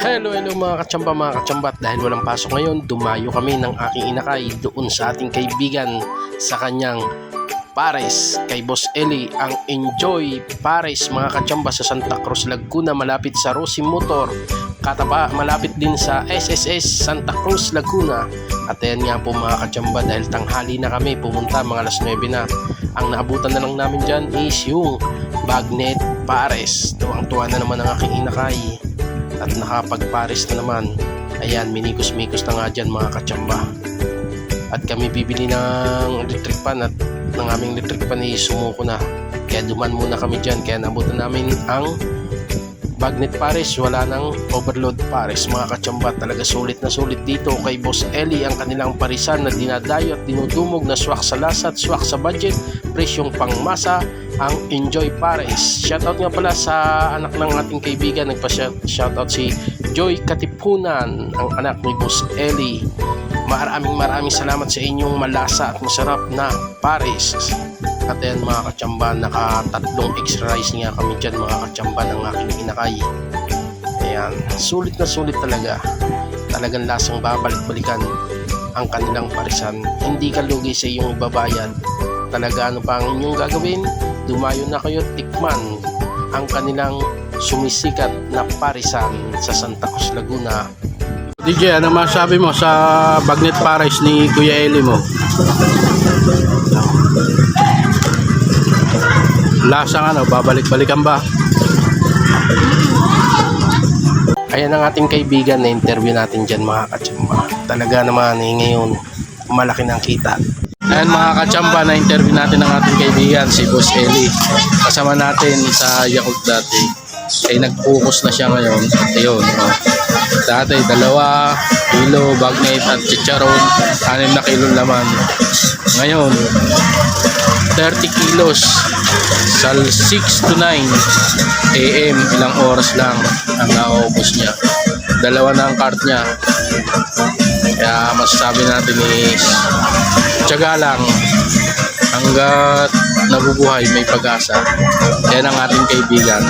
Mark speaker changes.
Speaker 1: Hello, hello mga katsamba, mga katsambat. Dahil walang pasok ngayon, dumayo kami ng aking inakay doon sa ating kaibigan sa kanyang Pares kay Boss Eli ang Enjoy Pares mga katsamba sa Santa Cruz Laguna malapit sa Rosie Motor kataba malapit din sa SSS Santa Cruz Laguna. At ayan nga po mga katsamba dahil tanghali na kami pumunta mga alas 9 na. Ang naabutan na lang namin dyan is yung Bagnet Pares. Tuwang-tuwa na naman ang aking inakay at nakapagpares na naman. Ayan, minikos-mikos na nga dyan mga katsamba. At kami bibili ng electric pan at ng aming electric pan ay sumuko na. Kaya duman muna kami dyan. Kaya nabutan namin ang Bagnet Pares, wala nang overload Pares mga katsamba. Talaga sulit na sulit dito kay Boss Eli ang kanilang parisan na dinadayo at dinudumog na swak sa lasa at swak sa budget, presyong pangmasa, ang Enjoy Pares. Shoutout nga pala sa anak ng ating kaibigan, nagpa-shoutout si Joy Katipunan, ang anak ni Boss Eli. Maraming maraming salamat sa inyong malasa at masarap na Pares. At ayan mga katsamba, nakatatlong extra rice nga kami dyan mga katsamba ng aking inakay. Ayan, sulit na sulit talaga. Talagang lasang babalik-balikan ang kanilang parisan. Hindi ka lugi sa iyong babayad. Talaga ano pa ang inyong gagawin? Dumayo na kayo tikman ang kanilang sumisikat na parisan sa Santa Cruz, Laguna.
Speaker 2: DJ, ano masabi mo sa Bagnet Paris ni Kuya Eli mo? Lasang ano, babalik-balikan ba?
Speaker 1: Ayan ang ating kaibigan na interview natin dyan mga katsamba. Talaga naman eh, ngayon malaki ng kita.
Speaker 2: Ayan mga kachamba na interview natin ang ating kaibigan si Boss Eli. Kasama natin sa Yakult dati. Ay nag-focus na siya ngayon. Ayun. Oh. Dati dalawa kilo bagnet at chicharon. Anim na kilo laman. Ngayon 30 kilos sa 6 to 9 AM ilang oras lang ang naubos niya. Dalawa na ang cart niya. Kaya masasabi natin is tiyaga lang hanggat nabubuhay may pag-asa. Yan ang ating kaibigan.